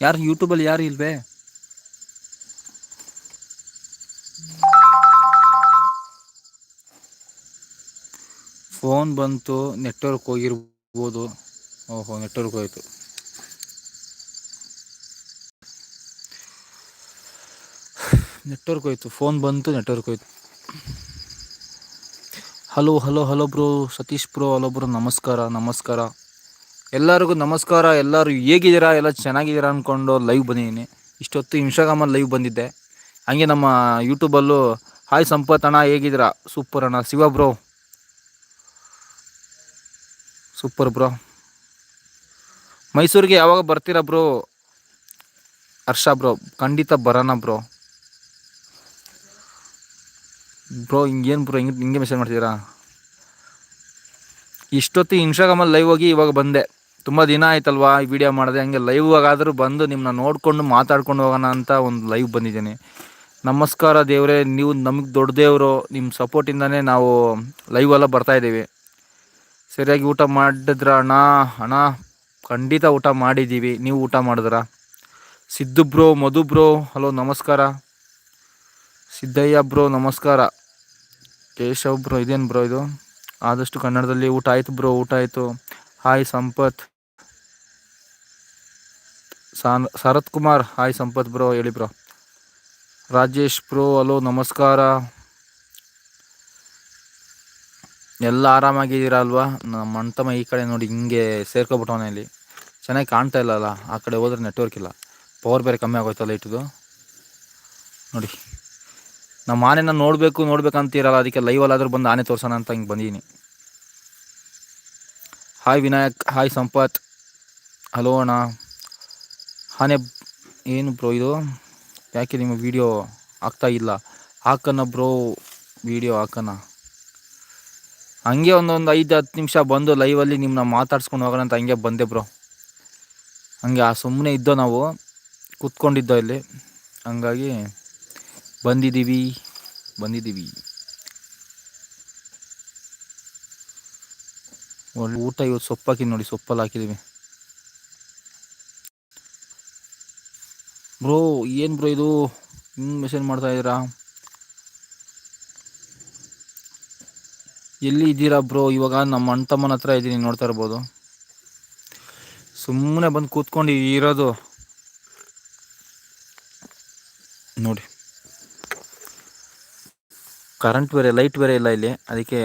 ಯಾರು ಯೂಟ್ಯೂಬಲ್ಲಿ ಯಾರು ಇಲ್ವೇ? ಫೋನ್ ಬಂತು ನೆಟ್ವರ್ಕ್ ಹೋಗಿರ್ಬೋದು. ಓಹೋ ನೆಟ್ವರ್ಕ್ ಹೋಯಿತು. ನೆಟ್ವರ್ಕ್ ಹೋಯ್ತು ಫೋನ್ ಬಂತು ನೆಟ್ವರ್ಕ್ ಹೋಯ್ತು. Hello hello hello bro Satish bro hello bro ನಮಸ್ಕಾರ ನಮಸ್ಕಾರ. ಎಲ್ಲರಿಗೂ ನಮಸ್ಕಾರ. ಎಲ್ಲರೂ ಹೇಗಿದ್ದೀರಾ? ಎಲ್ಲ ಚೆನ್ನಾಗಿದ್ದೀರಾ ಅಂದ್ಕೊಂಡು ಲೈವ್ ಬಂದಿದ್ದೀನಿ. ಇಷ್ಟೊತ್ತು ಇನ್ಸ್ಟಾಗ್ರಾಮಲ್ಲಿ ಲೈವ್ ಬಂದಿದ್ದೆ. ಹಾಗೆ ನಮ್ಮ ಯೂಟ್ಯೂಬಲ್ಲೂ ಹಾಯ್ ಸಂಪತ್ ಅಣ್ಣ, ಹೇಗಿದ್ದೀರಾ? ಸೂಪರ್ ಅಣ್ಣ. ಶಿವ ಬ್ರೋ ಸೂಪರ್ ಬ್ರೋ ಮೈಸೂರಿಗೆ ಯಾವಾಗ ಬರ್ತೀರಾ ಬ್ರೋ ಹರ್ಷ ಬ್ರೋ ಖಂಡಿತ ಬರೋಣ ಬ್ರೋ ಬ್ರೋ ಹಿಂಗೇನು ಬ್ರೋ ಹಿಂಗೆ ಹಿಂಗೆ ಮೆಸೇಜ್ ಮಾಡ್ತೀರಾ ಇಷ್ಟೊತ್ತು ಇನ್ಸ್ಟಾಗ್ರಾಮಲ್ಲಿ ಲೈವ್ ಹೋಗಿ ಇವಾಗ ಬಂದೆ. ತುಂಬ ದಿನ ಆಯ್ತಲ್ವಾ ಈ ವಿಡಿಯೋ ಮಾಡಿದೆ? ಹಂಗೆ ಲೈವ್ ಆಗಾದರೂ ಬಂದು ನಿಮ್ಮನ್ನ ನೋಡಿಕೊಂಡು ಮಾತಾಡ್ಕೊಂಡು ಹೋಗೋಣ ಅಂತ ಒಂದು ಲೈವ್ ಬಂದಿದ್ದೀನಿ. ನಮಸ್ಕಾರ ದೇವರೇ, ನೀವು ನಮಗೆ ದೊಡ್ಡ ದೇವರು ನಿಮ್ಮ ಸಪೋರ್ಟಿಂದನೇ ನಾವು ಲೈವ್ ಎಲ್ಲ ಬರ್ತಾಯಿದ್ದೀವಿ ಸರಿಯಾಗಿ ಊಟ ಮಾಡಿದ್ರ ಅಣ್ಣ? ಅಣ್ಣ, ಖಂಡಿತ ಊಟ ಮಾಡಿದ್ದೀವಿ. ನೀವು ಊಟ ಮಾಡಿದ್ರ? Siddu bro, Madhu bro, hello, ನಮಸ್ಕಾರ. ಸಿದ್ದಯ್ಯ ಬ್ರೋ, ನಮಸ್ಕಾರ. ಕೇಶವ್ ಬ್ರೋ, ಇದೇನು ಬ್ರೋ ಇದು? ಆದಷ್ಟು ಕನ್ನಡದಲ್ಲಿ ಊಟ ಆಯಿತು ಬ್ರೋ, ಊಟ ಆಯಿತು. ಹಾಯ್ ಸಂಪತ್. ಸಾನ್ ಶರತ್ ಕುಮಾರ್ ಹಾಯ್ ಸಂಪತ್ ಬ್ರೋ, ಹೇಳಿ ಬ್ರೋ. ರಾಜೇಶ್ ಬ್ರೋ, ಹಲೋ, ನಮಸ್ಕಾರ. ಎಲ್ಲ ಆರಾಮಾಗಿದ್ದೀರಾ ಅಲ್ವಾ? ನಮ್ಮ ಈ ಕಡೆ ನೋಡಿ ಹಿಂಗೆ ಸೇರ್ಕೊಬಿಟ್ಟವನೇ ಇಲ್ಲಿ. ಚೆನ್ನಾಗಿ ಕಾಣ್ತಾ ಇಲ್ಲಲ್ಲ ಆ ಕಡೆ ಹೋದ್ರೆ ನೆಟ್ವರ್ಕ್ ಇಲ್ಲ. ಪವರ್ ಬೇರೆ ಕಮ್ಮಿ ಆಗೋಯ್ತಲ್ಲ ಇಟ್ಟದು ನೋಡಿ, ನಮ್ಮ ಆನೆನ ನೋಡಬೇಕು ನೋಡ್ಬೇಕಂತೀರಲ್ಲ ಅದಕ್ಕೆ ಲೈವಲ್ಲಾದರೂ ಬಂದು ಆನೆ ತೋರ್ಸೋಣ ಅಂತ ಹಿಂಗೆ ಬಂದೀನಿ. Hi Vinayak hi Sampath hello ಅಣ್ಣ. ಹಾನೆ, ಏನು ಬ್ರೋ ಇದು? ಯಾಕೆ ನಿಮ್ಮ ವಿಡಿಯೋ ಆಗ್ತಾ ಇಲ್ಲ? ಹಾಕನ ಬ್ರೋ ವಿಡಿಯೋ ಹಾಕನ ಹಂಗೆ ಒಂದೊಂದು ಐದು, ಹತ್ತು ನಿಮಿಷ ಬಂದು ಲೈವಲ್ಲಿ ನಿಮ್ಮನ್ನ ಮಾತಾಡ್ಸ್ಕೊಂಡು ಹೋಗೋಣ ಅಂತ ಹಂಗೆ ಬಂದೆ ಬ್ರೋ ಹಂಗೆ ಆ ಸುಮ್ಮನೆ ಇದ್ದೋ ನಾವು, ಕೂತ್ಕೊಂಡಿದ್ದೋ ಇಲ್ಲಿ. ಹಂಗಾಗಿ ಬಂದಿದ್ದೀವಿ ಬಂದಿದ್ದೀವಿ. ಒಳ್ಳೆ ಊಟ ಇವತ್ತು ಸೊಪ್ಪು ನೋಡಿ, ಸೊಪ್ಪಲ್ಲಿ ಹಾಕಿದ್ದೀವಿ ಬ್ರೋ, ಏನು ಬ್ರೋ ಇದು? ಹಿಂಗೆ ಮೆಸೇಜ್ ಮಾಡ್ತಾ ಇದ್ದೀರಾ? ಎಲ್ಲಿ ಇದ್ದೀರಾ ಬ್ರೋ? ಇವಾಗ ನಮ್ಮ ಅಣ್ಣ ತಮ್ಮನ ಹತ್ರ ಇದ್ದೀನಿ ನೋಡ್ತಾ ಇರ್ಬೋದು. ಸುಮ್ಮನೆ ಬಂದು ಕೂತ್ಕೊಂಡು ಇರೋದು. ನೋಡಿ. ಕರೆಂಟ್ ಬೇರೆ ಲೈಟ್ ಬೇರೆ ಇಲ್ಲ ಇಲ್ಲಿ. ಅದಕ್ಕೆ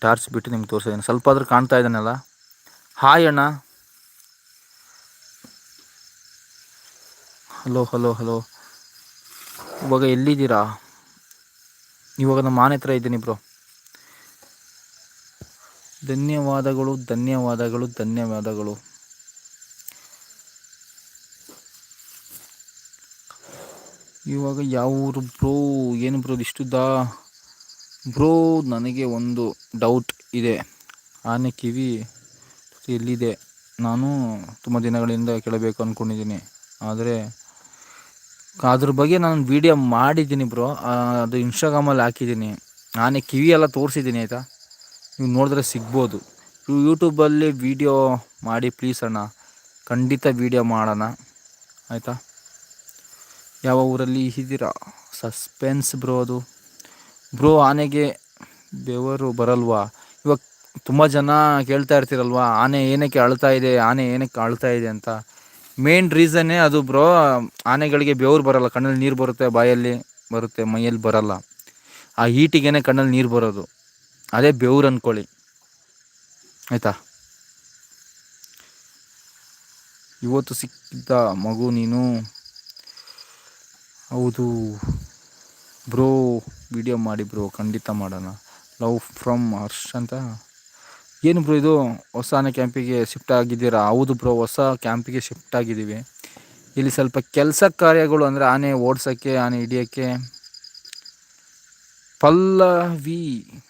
ಟಾರ್ಚ್ ಬಿಟ್ಟು ನಿಮ್ಗೆ ತೋರಿಸಿದ್ದೀನಿ ಸ್ವಲ್ಪ ಆದರೂ ಕಾಣ್ತಾ ಇದ್ದಾನಲ್ಲ. ಹಾಯ್ ಅಣ್ಣ. ಹಲೋ ಹಲೋ ಹಲೋ ಇವಾಗ ಎಲ್ಲಿದ್ದೀರಾ? ಇವಾಗ ನಮ್ಮ ಮಾನೆ ಹತ್ರ ಇದ್ದೀನಿ ಬ್ರೋ ಧನ್ಯವಾದಗಳು ಧನ್ಯವಾದಗಳು ಧನ್ಯವಾದಗಳು. ಇವಾಗ ಯಾವ ಊರು ಬ್ರೋ ಏನು ಬ್ರೋ ಇಷ್ಟುದ್ದ? ಬ್ರೋ, ನನಗೆ ಒಂದು ಡೌಟ್ ಇದೆ. ಆನೆ ಕಿವಿ ಎಲ್ಲಿದೆ? ನಾನು ತುಂಬ ದಿನಗಳಿಂದ ಕೇಳಬೇಕು ಅಂದ್ಕೊಂಡಿದ್ದೀನಿ ಆದರೆ, ಅದ್ರ ಬಗ್ಗೆ ನಾನು ವೀಡಿಯೋ ಮಾಡಿದ್ದೀನಿ ಬ್ರೋ. ಅದು ಇನ್ಸ್ಟಾಗ್ರಾಮಲ್ಲಿ ಹಾಕಿದ್ದೀನಿ. ಆನೆ ಕಿವಿ ಎಲ್ಲ ತೋರಿಸಿದ್ದೀನಿ, ಆಯಿತಾ? ನೀವು ನೋಡಿದ್ರೆ ಸಿಗ್ಬೋದು. ಯೂಟ್ಯೂಬಲ್ಲಿ ವೀಡಿಯೋ ಮಾಡಿ ಪ್ಲೀಸ್ ಅಣ್ಣ. ಖಂಡಿತ ವೀಡಿಯೋ ಮಾಡೋಣ. ಆಯಿತಾ? ಯಾವ ಊರಲ್ಲಿ ಇದ್ದೀರಾ? ಸಸ್ಪೆನ್ಸ್ ಬ್ರೋ ಅದು. ಬ್ರೋ, ಆನೆಗೆ ಬೆವರು ಬರಲ್ವಾ? ಇವಾಗ ತುಂಬ ಜನ ಕೇಳ್ತಾ ಇರ್ತೀರಲ್ವಾ, ಆನೆ ಏನಕ್ಕೆ ಅಳ್ತಾ ಇದೆ, ಆನೆ ಏನಕ್ಕೆ ಅಳ್ತಾ ಇದೆ ಅಂತ. ಮೇನ್ ರೀಸನ್ನೇ ಅದು ಬ್ರೋ, ಆನೆಗಳಿಗೆ ಬೆವರು ಬರಲ್ಲ, ಕಣ್ಣಲ್ಲಿ ನೀರು ಬರುತ್ತೆ, ಬಾಯಲ್ಲಿ ಬರುತ್ತೆ, ಮೈಯಲ್ಲಿ ಬರಲ್ಲ. ಆ ಹೀಟಿಗೇನೆ ಕಣ್ಣಲ್ಲಿ ನೀರು ಬರೋದು. ಅದೇ ಬೆವ್ರು ಅಂದ್ಕೊಳ್ಳಿ ಆಯಿತಾ? ಇವತ್ತು ಸಿಕ್ಕಿದ್ದ ಮಗು ನೀನು? ಹೌದು. ಬ್ರೋ ವಿಡಿಯೋ ಮಾಡಿ ಬ್ರೋ, ಖಂಡಿತ ಮಾಡೋಣ. ಲವ್ ಫ್ರಮ್ ಹರ್ಷ್ ಅಂತ. ಏನು ಬ್ರೋ ಇದು? ಹೊಸ ಕ್ಯಾಂಪಿಗೆ ಶಿಫ್ಟ್ ಆಗಿದ್ದೀರಾ? ಹೌದು ಬ್ರೋ, ಹೊಸ ಕ್ಯಾಂಪಿಗೆ ಶಿಫ್ಟ್ ಆಗಿದ್ದೀವಿ. ಇಲ್ಲಿ ಸ್ವಲ್ಪ ಕೆಲಸ ಕಾರ್ಯಗಳು ಅಂದರೆ ಆನೆ ಓಡಿಸೋಕ್ಕೆ, ಆನೆ ಹಿಡಿಯೋಕ್ಕೆ. ಪಲ್ಲವಿ,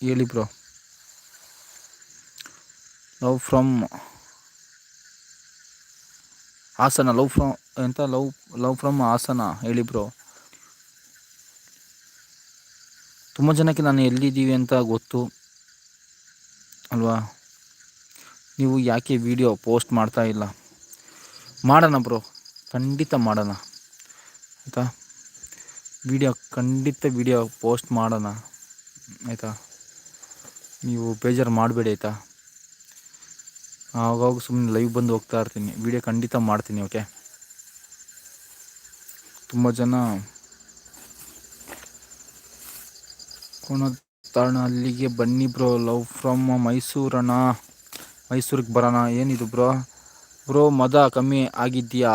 ಹೇಳಿ bro. Love from Hassan love from ಎಂತ? ಲವ್ ಲವ್ ಫ್ರಮ್ ಹಾಸನ, ಹೇಳಿ ಬ್ರೋ. ತುಂಬ ಜನಕ್ಕೆ ನಾನು ಎಲ್ಲಿದ್ದೀವಿ ಅಂತ ಗೊತ್ತು, ಅಲ್ವಾ? ನೀವು ಯಾಕೆ ವಿಡಿಯೋ ಪೋಸ್ಟ್ ಮಾಡ್ತಾ ಇಲ್ಲ? ಮಾಡೋಣ ಬ್ರೋ, ಖಂಡಿತ ಮಾಡೋಣ, ಆಯಿತಾ? ವಿಡಿಯೋ, ಖಂಡಿತ ವಿಡಿಯೋ ಪೋಸ್ಟ್ ಮಾಡೋಣ, ಆಯಿತಾ? ನೀವು ಬೇಜಾರು ಮಾಡಬೇಡಿ, ಆಯಿತಾ? ಆವಾಗ ಸುಮ್ಮನೆ ಲೈವ್ ಬಂದು ಹೋಗ್ತಾ ಇರ್ತೀನಿ, ವಿಡಿಯೋ ಖಂಡಿತ ಮಾಡ್ತೀನಿ ಓಕೆ ತುಂಬ ಜನ ತಾಣ ಅಲ್ಲಿಗೆ ಬನ್ನಿ ಬ್ರೋ. Love from ಮೈಸೂರಣ್ಣ. ಮೈಸೂರಿಗೆ ಬರೋಣ. ಏನಿದು ಬ್ರೋ? ಬ್ರೋ, ಮದ ಕಮ್ಮಿ ಆಗಿದೆಯಾ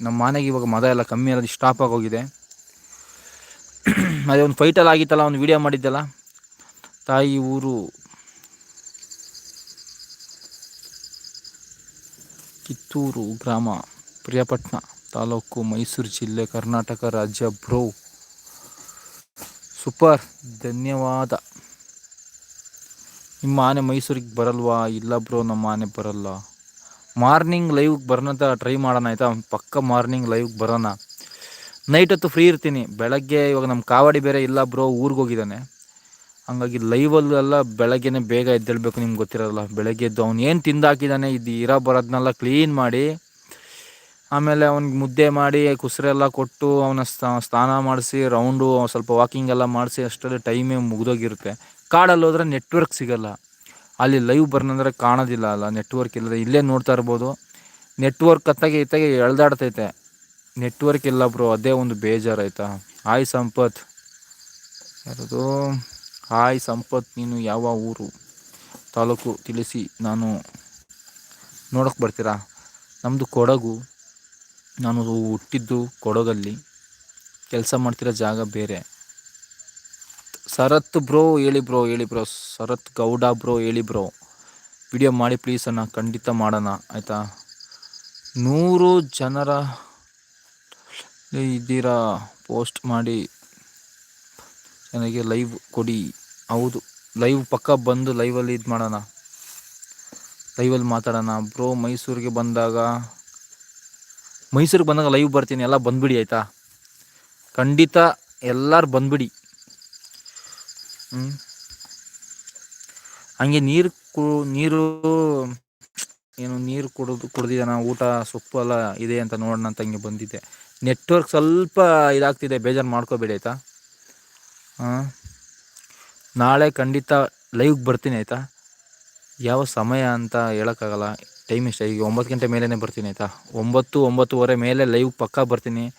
ನಮ್ಮ ಮನೆಗೆ ಇವಾಗ ಮದ ಎಲ್ಲ ಕಮ್ಮಿ ಇರೋದು ಸ್ಟಾಪ್ ಆಗೋಗಿದೆ ಅದೇ ಒಂದು ಫೈಟಲ್ಲಿ ಆಗಿತ್ತಲ್ಲ, ಒಂದು ವಿಡಿಯೋ ಮಾಡಿದ್ದಲ್ಲ? ತಾಯಿ ಊರು. ಕಿತ್ತೂರು ಗ್ರಾಮ ಪ್ರಿಯಪಟ್ಟಣ ತಾಲೂಕು ಮೈಸೂರು ಜಿಲ್ಲೆ ಕರ್ನಾಟಕ ರಾಜ್ಯ ಬ್ರೋ. ಸೂಪರ್. ಧನ್ಯವಾದ. ನಿಮ್ಮ ಆನೆ ಮೈಸೂರಿಗೆ ಬರಲ್ವಾ? ಇಲ್ಲ ಬ್ರೋ, ನಮ್ಮ ಆನೆ ಬರಲ್ಲ. ಮಾರ್ನಿಂಗ್ ಲೈವ್ಗೆ ಬರೋಣ ಟ್ರೈ ಮಾಡೋಣ, ಆಯಿತಾ? ಪಕ್ಕ ಮಾರ್ನಿಂಗ್ ಲೈವ್ಗೆ ಬರೋಣ. ನೈಟ್ ಹೊತ್ತು ಫ್ರೀ ಇರ್ತೀನಿ. ಬೆಳಗ್ಗೆ ಇವಾಗ ನಮ್ಮ ಕಾವಡಿ ಬೇರೆ ಇಲ್ಲ ಬ್ರೋ, ಊರಿಗೆ ಹೋಗಿದ್ದಾನೆ. ಹಂಗಾಗಿ ಲೈವಲ್ಲೆಲ್ಲ ಬೆಳಗ್ಗೆನೆ ಬೇಗ ಎದ್ದೇಳಬೇಕು, ನಿಮ್ಗೆ ಗೊತ್ತಿರೋಲ್ಲ. ಬೆಳಗ್ಗೆ ಎದ್ದು ಅವ್ನು ಏನು ತಿಂದಾಕಿದ್ದಾನೆ ಇದು ಇರೋ ಬರೋದನ್ನೆಲ್ಲ ಕ್ಲೀನ್ ಮಾಡಿ. ಆಮೇಲೆ ಅವ್ನಿಗೆ ಮುದ್ದೆ ಮಾಡಿ ಕುಸ್ರೆಲ್ಲ ಕೊಟ್ಟು ಅವನ ಸ್ನಾನ ಮಾಡಿಸಿ ರೌಂಡು ಸ್ವಲ್ಪ ವಾಕಿಂಗ್ ಎಲ್ಲ ಮಾಡಿಸಿ ಅಷ್ಟರಲ್ಲಿ ಟೈಮೇ ಮುಗಿದೋಗಿರುತ್ತೆ. ಕಾಡಲ್ಲಿ ಹೋದ್ರೆ ನೆಟ್ವರ್ಕ್ ಸಿಗಲ್ಲ. ಅಲ್ಲಿ ಲೈವ್ ಬರ್ನಂದ್ರೆ ಕಾಣೋದಿಲ್ಲ ಅಲ್ಲ ನೆಟ್ವರ್ಕ್ ಇಲ್ಲದೆ ಇಲ್ಲೇ ನೋಡ್ತಾ ಇರ್ಬೋದು. ನೆಟ್ವರ್ಕ್ ಕತ್ತಾಗೆ ಇತ್ತಾಗೆ ಎಳ್ದಾಡ್ತೈತೆ. ನೆಟ್ವರ್ಕ್ ಇಲ್ಲ ಬ್ರೋ ಅದೇ ಒಂದು ಬೇಜಾರಾಯ್ತಾ ಹಾಯ್ ಸಂಪತ್. ಯಾರದು? ಹಾಯ್ ಸಂಪತ್, ನೀನು ಯಾವ ಊರು? ತಾಲೂಕು ತಿಳಿಸಿ ನಾನು ನೋಡೋಕೆ ಬರ್ತೀರಾ? ನಮ್ಮದು ಕೊಡಗು. ನಾನು ಹುಟ್ಟಿದ್ದು ಕೊಡಗಲ್ಲಿ. ಕೆಲಸ ಮಾಡ್ತಿರೋ ಜಾಗ ಬೇರೆ. ಶರತ್ ಬ್ರೋ, ಹೇಳಿ ಬ್ರೋ ಹೇಳಿ ಬ್ರೋ. ಶರತ್ ಗೌಡ ಬ್ರೋ, ಹೇಳಿ ಬ್ರೋ. ವಿಡಿಯೋ ಮಾಡಿ ಪ್ಲೀಸ್ ಅಣ್ಣ, ಖಂಡಿತ ಮಾಡೋಣ, ಆಯಿತಾ? ನೂರು ಜನರ ಇದ್ದೀರಾ? ಪೋಸ್ಟ್ ಮಾಡಿ. ನನಗೆ ಲೈವ್ ಕೊಡಿ. ಹೌದು, ಲೈವ್ ಪಕ್ಕ ಬಂದು ಲೈವಲ್ಲಿ ಇದು ಮಾಡೋಣ. ಲೈವಲ್ಲಿ ಮಾತಾಡೋಣ. ಬ್ರೋ ಮೈಸೂರಿಗೆ ಬಂದಾಗ ಮೈಸೂರಿಗೆ ಬಂದಾಗ ಲೈವ್ ಬರ್ತೀನಿ, ಎಲ್ಲ ಬಂದ್ಬಿಡಿ ಆಯಿತಾ? ಖಂಡಿತ ಎಲ್ಲರೂ ಬಂದ್ಬಿಡಿ. ಹ್ಞೂ ಹಂಗೆ ನೀರು ಕು ನೀರು, ಏನು ನೀರು ಕುಡಿದು ಕುಡ್ದಿದ್ದಾನ ಊಟ, ಸೊಪ್ಪು ಎಲ್ಲ ಇದೆ ಅಂತ ನೋಡೋಣ ಅಂತ ಹಂಗೆ ಬಂದಿದ್ದೆ. ನೆಟ್ವರ್ಕ್ ಸ್ವಲ್ಪ ಇದಾಗ್ತಿದೆ, ಬೇಜಾರು ಮಾಡ್ಕೋಬೇಡಿ ಆಯಿತಾ? ಹಾಂ. ನಾಳೆ ಖಂಡಿತ ಲೈವ್ಗೆ ಬರ್ತೀನಿ ಆಯಿತಾ? ಯಾವ ಸಮಯ ಅಂತ ಹೇಳೋಕ್ಕಾಗಲ್ಲ. ಟೈಮ್ ಇಷ್ಟ ಈಗ ಒಂಬತ್ತು ಗಂಟೆ ಮೇಲೇ ಬರ್ತೀನಿ ಆಯಿತಾ? ಒಂಬತ್ತು, ಒಂಬತ್ತುವರೆ ಮೇಲೆ ಲೈವ್ ಪಕ್ಕ ಬರ್ತೀನಿ.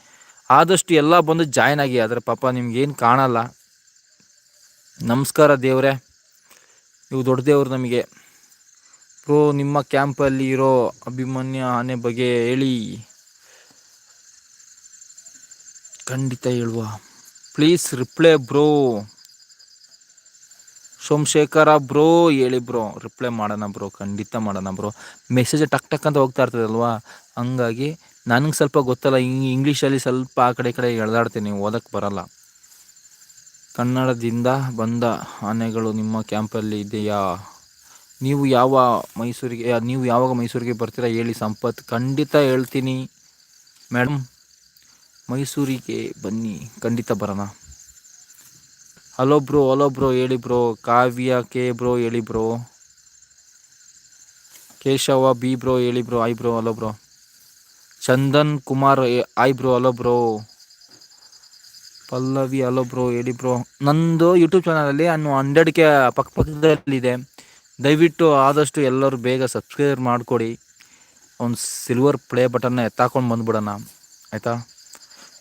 ಆದಷ್ಟು ಎಲ್ಲ ಬಂದು ಜಾಯ್ನ್ ಆಗಿ. ಆದರೆ ಪಾಪ ನಿಮ್ಗೇನು ಕಾಣಲ್ಲ. ನಮಸ್ಕಾರ ದೇವರೇ. ನೀವು ದೊಡ್ಡ ದೇವರು ನಮಗೆ. ಬ್ರೋ, ನಿಮ್ಮ ಕ್ಯಾಂಪಲ್ಲಿ ಇರೋ ಅಭಿಮನ್ಯ ಆನೆ ಬಗ್ಗೆ ಹೇಳಿ. ಖಂಡಿತ ಹೇಳುವ. Please reply bro. Somashekara bro, ಹೇಳಿ ಬ್ರೋ. ರಿಪ್ಲೈ ಮಾಡೋಣ ಬ್ರೋ, ಖಂಡಿತ ಮಾಡೋಣ ಬ್ರೋ. ಮೆಸೇಜ್ ಟಕ್ ಟಕ್ ಅಂತ ಹೋಗ್ತಾ ಇರ್ತದಲ್ವಾ ಹಂಗಾಗಿ ನನಗೆ ಸ್ವಲ್ಪ ಗೊತ್ತಲ್ಲ ಇಂಗ್ಲೀಷಲ್ಲಿ ಸ್ವಲ್ಪ ಆ ಕಡೆ ಈ ಕಡೆ ಎಳ್ದಾಡ್ತೀನಿ ಓದಕ್ಕೆ ಬರಲ್ಲ. ಕನ್ನಡದಿಂದ ಬಂದ ಆನೆಗಳು ನಿಮ್ಮ ಕ್ಯಾಂಪಲ್ಲಿ ಇದೆಯಾ? ನೀವು ಯಾವ ಮೈಸೂರಿಗೆ ನೀವು ಯಾವಾಗ ಮೈಸೂರಿಗೆ ಬರ್ತೀರಾ ಹೇಳಿ ಸಂಪತ್. ಖಂಡಿತ ಹೇಳ್ತೀನಿ. ಮೇಡಮ್ ಮೈಸೂರಿಗೆ ಬನ್ನಿ, ಖಂಡಿತ ಬರೋಣ. ಹಲೋ ಬ್ರೋ ಹಲೋ ಬ್ರೋ ಹೇಳಿ ಬ್ರೋ ಕಾವ್ಯ, ಕೆ ಬ್ರೋ ಹೇಳಿ ಬ್ರೋ ಕೇಶವ, ಬಿ ಬ್ರೋ ಹೇಳಿ bro hi bro hello bro Chandan Kumar hi bro hello bro Pallavi hello bro ಹೇಳಿ ಬ್ರೋ ನಂದು ಯೂಟ್ಯೂಬ್ ಚಾನಲಲ್ಲಿ ನಾನು ಹಂಡ್ರೆಡ್ಗೆ ಪಕ್ಕ ಪಕ್ಕಪಕ್ಕದಲ್ಲಿದೆ ದಯವಿಟ್ಟು ಆದಷ್ಟು ಎಲ್ಲರೂ ಬೇಗ ಸಬ್ಸ್ಕ್ರೈಬ್ ಮಾಡಿಕೊಡಿ. ಒಂದು ಸಿಲ್ವರ್ ಪ್ಲೇ ಬಟನ್ನ ಎತ್ತಾಕೊಂಡು ಬಂದ್ಬಿಡೋಣ. ಆಯಿತಾ?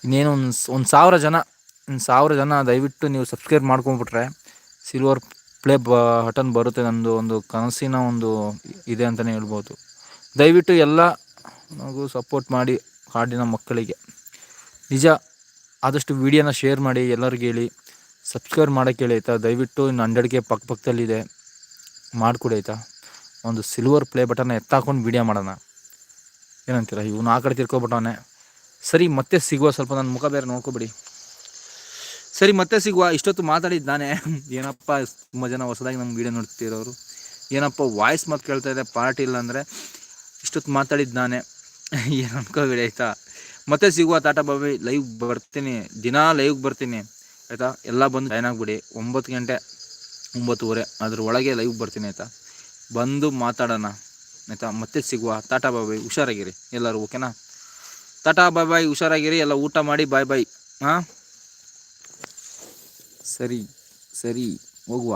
ಇನ್ನೇನು ಒಂದು ಒಂದು ಸಾವಿರ ಜನ ಸಾವಿರ ಜನ ದಯವಿಟ್ಟು ನೀವು ಸಬ್ಸ್ಕ್ರೈಬ್ ಮಾಡ್ಕೊಂಬಿಟ್ರೆ ಸಿಲ್ವರ್ ಪ್ಲೇ ಬಟನ್ ಬರುತ್ತೆ ನಮ್ಮದು ಒಂದು ಕನಸಿನ ಒಂದು ಇದೆ ಅಂತಲೇ ಹೇಳ್ಬೋದು. ದಯವಿಟ್ಟು ಎಲ್ಲ ನನಗೂ ಸಪೋರ್ಟ್ ಮಾಡಿ ಕಾಡಿನ ಮಕ್ಕಳಿಗೆ. ನಿಜ ಆದಷ್ಟು ವಿಡಿಯೋನ ಶೇರ್ ಮಾಡಿ, ಎಲ್ಲರಿಗೂ ಹೇಳಿ ಸಬ್ಸ್ಕ್ರೈಬ್ ಮಾಡೋಕ್ಕೆ ಹೇಳಿ ಆಯಿತಾ? ದಯವಿಟ್ಟು ಇನ್ನು ಹಂಡ್ರೆಡ್ಗೆ ಪಕ್ಕ ಪಕ್ಕದಲ್ಲಿದೆ ಮಾಡಿಕೊಡಿ ಆಯಿತಾ? ಒಂದು ಸಿಲ್ವರ್ ಪ್ಲೇ ಬಟನ್ನ ಎತ್ತಾಕೊಂಡು ವೀಡಿಯೋ ಮಾಡೋಣ. ಏನಂತೀರ? ಇವನು ಆ ಕಡೆ ತಿರ್ಕೊಬಿಟ್ಟವನೆ. ಸರಿ, ಮತ್ತೆ ಸಿಗುವ ಸ್ವಲ್ಪ ನನ್ನ ಮುಖ ಬೇರೆ ನೋಡ್ಕೊಬಿಡಿ. ಸರಿ, ಮತ್ತೆ ಸಿಗುವ. ಇಷ್ಟೊತ್ತು ಮಾತಾಡಿದ್ದು ನಾನೇ. ಏನಪ್ಪ, ತುಂಬ ಜನ ಹೊಸದಾಗಿ ನಮ್ಮ ವೀಡಿಯೋ ನೋಡ್ತಿರೋರು. ಏನಪ್ಪ ವಾಯ್ಸ್ ಮತ್ತೆ ಕೇಳ್ತಾ ಇದೆ ಪಾರ್ಟಿ ಇಲ್ಲ ಅಂದರೆ. ಇಷ್ಟೊತ್ತು ಮಾತಾಡಿದ್ದು ನಾನೇ. ಏನು ಅನ್ಕೋಬೇಡಿ, ಆಯಿತಾ? ಮತ್ತೆ ಸಿಗುವ ಟಾಟಾ ಬಾಬಿ ಲೈವ್ ಬರ್ತೀನಿ. ದಿನ ಲೈವ್ಗೆ ಬರ್ತೀನಿ. ಆಯಿತಾ? ಎಲ್ಲ ಬಂದು ಜಾಯ್ನ್ ಆಗಿಬಿಡಿ. ಒಂಬತ್ತು ಗಂಟೆ, ಒಂಬತ್ತುವರೆ ಅದ್ರ ಒಳಗೆ ಲೈವ್ ಬರ್ತೀನಿ, ಆಯಿತಾ? ಬಂದು ಮಾತಾಡೋಣ, ಆಯಿತಾ? ಮತ್ತೆ ಸಿಗುವ. ಟಾಟಾ ಬಾಯ್ ಹುಷಾರಾಗಿರಿ. ಎಲ್ಲರೂ ಓಕೆನಾ? ಟಾಟಾ ಬಾಯ್ ಬಾಯ್ ಹುಷಾರಾಗಿರಿ. ಎಲ್ಲ ಊಟ ಮಾಡಿ ಬಾಯ್ ಬಾಯ್ ಹಾಂ? ಸರಿ ಸರಿ ಹೋಗುವ